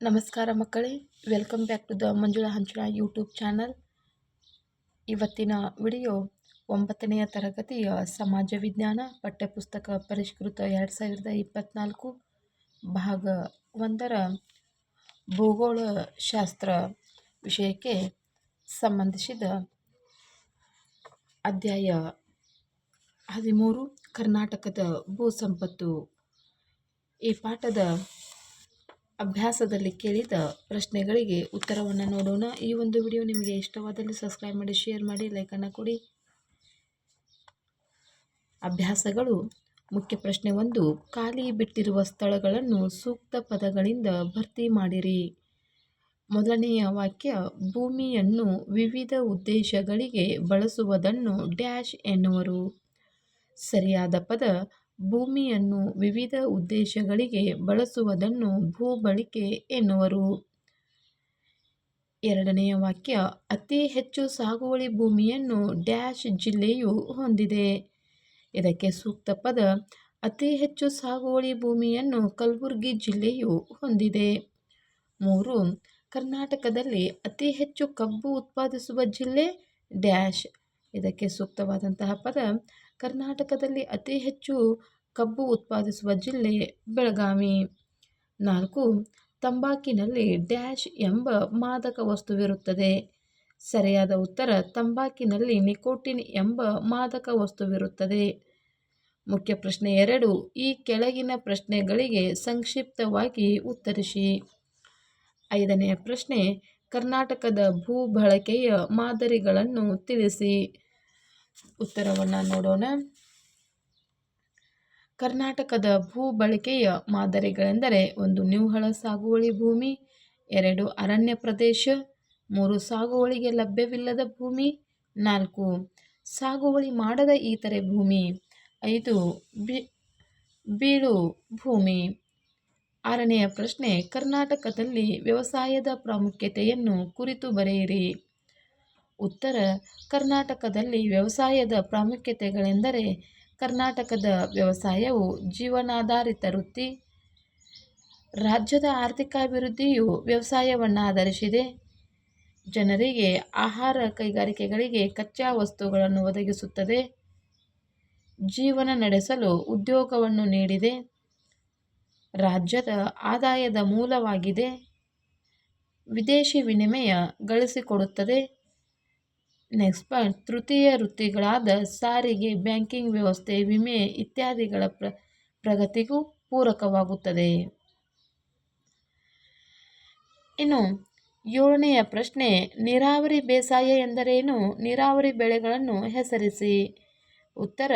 ನಮಸ್ಕಾರ ಮಕ್ಕಳೇ welcome back to the Manjula ಹಂಚುಳ YouTube channel ಇವತ್ತಿನ ವಿಡಿಯೋ ಒಂಬತ್ತನೆಯ ತರಗತಿಯ ಸಮಾಜ ವಿಜ್ಞಾನ ಪಠ್ಯಪುಸ್ತಕ ಪರಿಷ್ಕೃತ ಎರಡು ಸಾವಿರದ ಇಪ್ಪತ್ತ್ನಾಲ್ಕು ಭಾಗ ಒಂದರ ಭೂಗೋಳ ಶಾಸ್ತ್ರ ವಿಷಯಕ್ಕೆ ಸಂಬಂಧಿಸಿದ ಅಧ್ಯಾಯ ಹದಿಮೂರು, ಕರ್ನಾಟಕದ ಭೂ ಸಂಪತ್ತು. ಈ ಪಾಠದ ಅಭ್ಯಾಸದಲ್ಲಿ ಕೇಳಿದ ಪ್ರಶ್ನೆಗಳಿಗೆ ಉತ್ತರವನ್ನು ನೋಡೋಣ. ಈ ಒಂದು ವಿಡಿಯೋ ನಿಮಗೆ ಇಷ್ಟವಾದಲ್ಲಿ ಸಬ್ಸ್ಕ್ರೈಬ್ ಮಾಡಿ ಶೇರ್ ಮಾಡಿ ಲೈಕನ್ನು ಕೊಡಿ. ಅಭ್ಯಾಸಗಳು ಮುಖ್ಯ ಪ್ರಶ್ನೆ ಒಂದು, ಖಾಲಿ ಬಿಟ್ಟಿರುವ ಸ್ಥಳಗಳನ್ನು ಸೂಕ್ತ ಪದಗಳಿಂದ ಭರ್ತಿ ಮಾಡಿರಿ. ಮೊದಲನೆಯ ವಾಕ್ಯ, ಭೂಮಿಯನ್ನು ವಿವಿಧ ಉದ್ದೇಶಗಳಿಗೆ ಬಳಸುವುದನ್ನು ಡ್ಯಾಶ್ ಎನ್ನುವರು. ಸರಿಯಾದ ಪದ ಭೂಮಿಯನ್ನು ವಿವಿಧ ಉದ್ದೇಶಗಳಿಗೆ ಬಳಸುವುದನ್ನು ಭೂ ಬಳಕೆ ಎನ್ನುವರು. ಎರಡನೆಯ ವಾಕ್ಯ, ಅತಿ ಹೆಚ್ಚು ಸಾಗುವಳಿ ಭೂಮಿಯನ್ನು ಡ್ಯಾಶ್ ಜಿಲ್ಲೆಯು ಹೊಂದಿದೆ. ಇದಕ್ಕೆ ಸೂಕ್ತ ಪದ, ಅತಿ ಹೆಚ್ಚು ಸಾಗುವಳಿ ಭೂಮಿಯನ್ನು ಕಲಬುರಗಿ ಜಿಲ್ಲೆಯು ಹೊಂದಿದೆ. ಮೂರು, ಕರ್ನಾಟಕದಲ್ಲಿ ಅತಿ ಹೆಚ್ಚು ಕಬ್ಬು ಉತ್ಪಾದಿಸುವ ಜಿಲ್ಲೆ ಡ್ಯಾಶ್. ಇದಕ್ಕೆ ಸೂಕ್ತವಾದಂತಹ ಪದ ಕರ್ನಾಟಕದಲ್ಲಿ ಅತಿ ಹೆಚ್ಚು ಕಬ್ಬು ಉತ್ಪಾದಿಸುವ ಜಿಲ್ಲೆ ಬೆಳಗಾವಿ. ನಾಲ್ಕು, ತಂಬಾಕಿನಲ್ಲಿ ಡ್ಯಾಶ್ ಎಂಬ ಮಾದಕ ವಸ್ತುವಿರುತ್ತದೆ. ಸರಿಯಾದ ಉತ್ತರ, ತಂಬಾಕಿನಲ್ಲಿ ನಿಕೋಟಿನ್ ಎಂಬ ಮಾದಕ ವಸ್ತುವಿರುತ್ತದೆ. ಮುಖ್ಯ ಪ್ರಶ್ನೆ ಎರಡು, ಈ ಕೆಳಗಿನ ಪ್ರಶ್ನೆಗಳಿಗೆ ಸಂಕ್ಷಿಪ್ತವಾಗಿ ಉತ್ತರಿಸಿ. ಐದನೆಯ ಪ್ರಶ್ನೆ, ಕರ್ನಾಟಕದ ಭೂ ಬಳಕೆಯ ಮಾದರಿಗಳನ್ನು ತಿಳಿಸಿ. ಉತ್ತರವನ್ನು ನೋಡೋಣ. ಕರ್ನಾಟಕದ ಭೂ ಬಳಕೆಯ ಮಾದರಿಗಳೆಂದರೆ ಒಂದು ನಿವ್ವಳ ಸಾಗುವಳಿ ಭೂಮಿ, ಎರಡು ಅರಣ್ಯ ಪ್ರದೇಶ, ಮೂರು ಸಾಗುವಳಿಗೆ ಲಭ್ಯವಿಲ್ಲದ ಭೂಮಿ, ನಾಲ್ಕು ಸಾಗುವಳಿ ಮಾಡದ ಇತರೆ ಭೂಮಿ, ಐದು ಬೀಳು ಭೂಮಿ. ಆರನೆಯ ಪ್ರಶ್ನೆ, ಕರ್ನಾಟಕದಲ್ಲಿ ವ್ಯವಸಾಯದ ಪ್ರಾಮುಖ್ಯತೆಯನ್ನು ಕುರಿತು ಬರೆಯಿರಿ. ಉತ್ತರ ಕರ್ನಾಟಕದಲ್ಲಿ ವ್ಯವಸಾಯದ ಪ್ರಾಮುಖ್ಯತೆಗಳೆಂದರೆ ಕರ್ನಾಟಕದ ವ್ಯವಸಾಯವು ಜೀವನಾಧಾರಿತ ವೃತ್ತಿ, ರಾಜ್ಯದ ಆರ್ಥಿಕಾಭಿವೃದ್ಧಿಯು ವ್ಯವಸಾಯವನ್ನು ಆಧರಿಸಿದೆ ಜನರಿಗೆ ಆಹಾರ ಕೈಗಾರಿಕೆಗಳಿಗೆ ಕಚ್ಚಾ ವಸ್ತುಗಳನ್ನು ಒದಗಿಸುತ್ತದೆ. ಜೀವನ ನಡೆಸಲು ಉದ್ಯೋಗವನ್ನು ನೀಡಿದೆ. ರಾಜ್ಯದ ಆದಾಯದ ಮೂಲವಾಗಿದೆ. ವಿದೇಶಿ ವಿನಿಮಯ ಗಳಿಸಿಕೊಡುತ್ತದೆ. ನೆಕ್ಸ್ಟ್ ಪಾಯಿಂಟ್ ತೃತೀಯ ವೃತ್ತಿಗಳಾದ ಸಾರಿಗೆ, ಬ್ಯಾಂಕಿಂಗ್ ವ್ಯವಸ್ಥೆ, ವಿಮೆ ಇತ್ಯಾದಿಗಳ ಪ್ರ, ಪ್ರಗತಿಗೂ ಪೂರಕವಾಗುತ್ತದೆ. ಇನ್ನು ಏಳನೆಯ ಪ್ರಶ್ನೆ, ನೀರಾವರಿ ಬೇಸಾಯ ಎಂದರೇನು? ನೀರಾವರಿ ಬೆಳೆಗಳನ್ನು ಹೆಸರಿಸಿ. ಉತ್ತರ,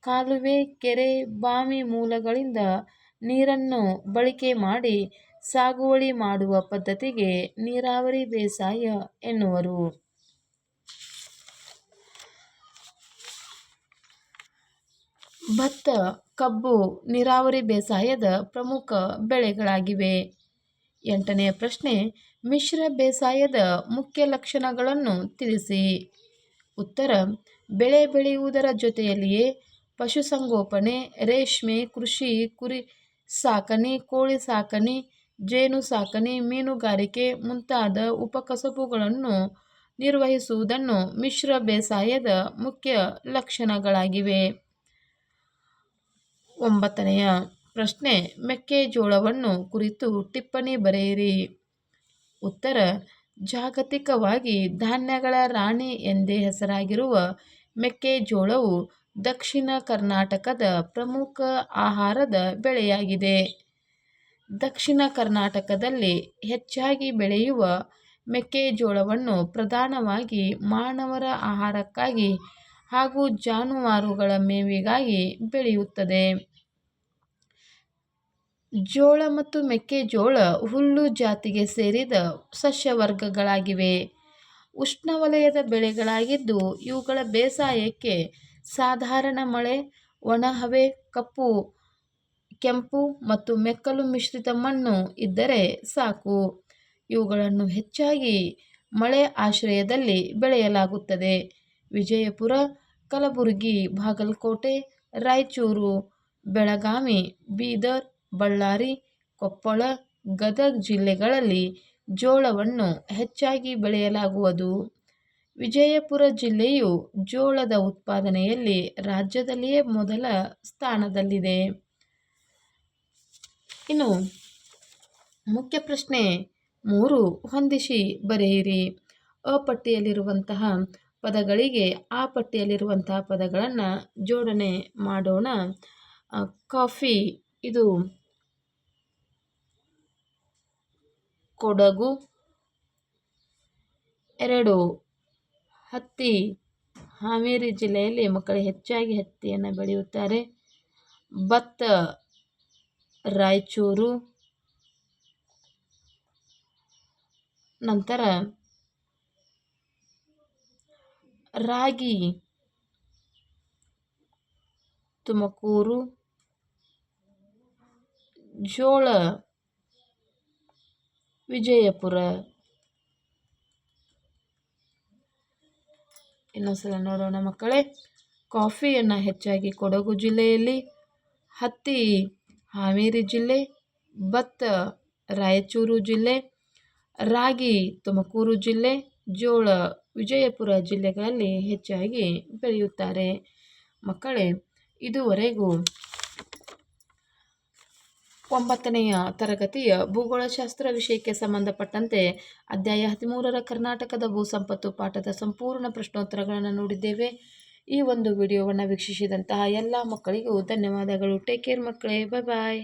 ಕಾಲುವೆ, ಕೆರೆ, ಬಾವಿ ಮೂಲಗಳಿಂದ ನೀರನ್ನು ಬಳಕೆ ಮಾಡಿ ಸಾಗುವಳಿ ಮಾಡುವ ಪದ್ಧತಿಗೆ ನೀರಾವರಿ ಬೇಸಾಯ ಎನ್ನುವರು. ಭತ್ತ, ಕಬ್ಬು, ನೀರಾವರಿ ಬೇಸಾಯದ ಪ್ರಮುಖ ಬೆಳೆಗಳಾಗಿವೆ. ಎಂಟನೆಯ ಪ್ರಶ್ನೆ, ಮಿಶ್ರ ಬೇಸಾಯದ ಮುಖ್ಯ ಲಕ್ಷಣಗಳನ್ನು ತಿಳಿಸಿ. ಉತ್ತರ, ಬೆಳೆ ಬೆಳೆಯುವುದರ ಜೊತೆಯಲ್ಲಿಯೇ ಪಶುಸಂಗೋಪನೆ, ರೇಷ್ಮೆ, ಕೃಷಿ, ಕುರಿ ಸಾಕಣೆ, ಕೋಳಿ ಸಾಕಣೆ, ಜೇನು ಸಾಕಣೆ, ಮೀನುಗಾರಿಕೆ ಮುಂತಾದ ಉಪಕಸಬುಗಳನ್ನು ನಿರ್ವಹಿಸುವುದನ್ನು ಮಿಶ್ರ ಬೇಸಾಯದ ಮುಖ್ಯ ಲಕ್ಷಣಗಳಾಗಿವೆ. ಒಂಬತ್ತನೆಯ ಪ್ರಶ್ನೆ, ಮೆಕ್ಕೆಜೋಳವನ್ನು ಕುರಿತು ಟಿಪ್ಪಣಿ ಬರೆಯಿರಿ. ಉತ್ತರ, ಜಾಗತಿಕವಾಗಿ ಧಾನ್ಯಗಳ ರಾಣಿ ಎಂದೇ ಹೆಸರಾಗಿರುವ ಮೆಕ್ಕೆಜೋಳವು ದಕ್ಷಿಣ ಕರ್ನಾಟಕದ ಪ್ರಮುಖ ಆಹಾರದ ಬೆಳೆಯಾಗಿದೆ. ದಕ್ಷಿಣ ಕರ್ನಾಟಕದಲ್ಲಿ ಹೆಚ್ಚಾಗಿ ಬೆಳೆಯುವ ಮೆಕ್ಕೆಜೋಳವನ್ನು ಪ್ರಧಾನವಾಗಿ ಮಾನವರ ಆಹಾರಕ್ಕಾಗಿ ಹಾಗೂ ಜಾನುವಾರುಗಳ ಮೇವಿಗಾಗಿ ಬೆಳೆಯುತ್ತದೆ. ಜೋಳ ಮತ್ತು ಮೆಕ್ಕೆಜೋಳ ಹುಲ್ಲು ಜಾತಿಗೆ ಸೇರಿದ ಸಸ್ಯವರ್ಗಗಳಾಗಿವೆ. ಉಷ್ಣವಲಯದ ಬೆಳೆಗಳಾಗಿದ್ದು ಇವುಗಳ ಬೇಸಾಯಕ್ಕೆ ಸಾಧಾರಣ ಮಳೆ, ಒಣಹವೆ, ಕಪ್ಪು, ಕೆಂಪು ಮತ್ತು ಮೆಕ್ಕಲು ಮಿಶ್ರಿತ ಮಣ್ಣು ಇದ್ದರೆ ಸಾಕು. ಇವುಗಳನ್ನು ಹೆಚ್ಚಾಗಿ ಮಳೆ ಆಶ್ರಯದಲ್ಲಿ ಬೆಳೆಯಲಾಗುತ್ತದೆ. ವಿಜಯಪುರ, ಕಲಬುರಗಿ, ಬಾಗಲಕೋಟೆ, ರಾಯಚೂರು, ಬೆಳಗಾವಿ, ಬೀದರ್ ಬಳ್ಳಾರಿ, ಕೊಪ್ಪಳ, ಗದಗ ಜಿಲ್ಲೆಗಳಲ್ಲಿ ಜೋಳವನ್ನು ಹೆಚ್ಚಾಗಿ ಬೆಳೆಯಲಾಗುವುದು. ವಿಜಯಪುರ ಜಿಲ್ಲೆಯು ಜೋಳದ ಉತ್ಪಾದನೆಯಲ್ಲಿ ರಾಜ್ಯದಲ್ಲಿಯೇ ಮೊದಲ ಸ್ಥಾನದಲ್ಲಿದೆ. ಇನ್ನು ಮುಖ್ಯ ಪ್ರಶ್ನೆ ಮೂರು ಹೊಂದಿಸಿ ಬರೆಯಿರಿ. ಅ ಪಟ್ಟಿಯಲ್ಲಿರುವಂತಹ ಪದಗಳಿಗೆ ಆ ಪಟ್ಟಿಯಲ್ಲಿರುವಂತಹ ಪದಗಳನ್ನು ಜೋಡಣೆ ಮಾಡೋಣ. ಕಾಫಿ, ಇದು ಕೊಡಗು. ಎರಡು. ಹತ್ತಿ. ಹಾವೇರಿ ಜಿಲ್ಲೆಯಲ್ಲಿ ಮಕ್ಕಳು ಹೆಚ್ಚಾಗಿ ಹತ್ತಿಯನ್ನು ಬೆಳೆಯುತ್ತಾರೆ. ಭತ್ತ. ರಾಯಚೂರು. ನಂತರ ರಾಗಿ. ತುಮಕೂರು. ಜೋಳ. ವಿಜಯಪುರ. ಇನ್ನೊಂದ್ಸಲ ನೋಡೋಣ ಮಕ್ಕಳೇ. ಕಾಫಿಯನ್ನು ಹೆಚ್ಚಾಗಿ ಕೊಡಗು ಜಿಲ್ಲೆಯಲ್ಲಿ ಹತ್ತಿ, ಹಾವೇರಿ ಜಿಲ್ಲೆ, ಭತ್ತ, ರಾಯಚೂರು ಜಿಲ್ಲೆ, ರಾಗಿ, ತುಮಕೂರು ಜಿಲ್ಲೆ, ಜೋಳ, ವಿಜಯಪುರ ಜಿಲ್ಲೆಗಳಲ್ಲಿ ಹೆಚ್ಚಾಗಿ ಬೆಳೆಯುತ್ತಾರೆ. ಮಕ್ಕಳೇ, ಇದುವರೆಗೂ ಒಂಬತ್ತನೆಯ ತರಗತಿಯ ಭೂಗೋಳಶಾಸ್ತ್ರ ವಿಷಯಕ್ಕೆ ಸಂಬಂಧಪಟ್ಟಂತೆ ಅಧ್ಯಾಯ ಹದಿಮೂರರ ಕರ್ನಾಟಕದ ಭೂ ಸಂಪತ್ತು ಪಾಠದ ಸಂಪೂರ್ಣ ಪ್ರಶ್ನೋತ್ತರಗಳನ್ನು ನೋಡಿದ್ದೇವೆ. ಈ ಒಂದು ವಿಡಿಯೋವನ್ನು ವೀಕ್ಷಿಸಿದಂತಹ ಎಲ್ಲ ಮಕ್ಕಳಿಗೂ ಧನ್ಯವಾದಗಳು. ಟೇಕ್ ಕೇರ್ ಮಕ್ಕಳೇ. ಬಾಯ್ ಬಾಯ್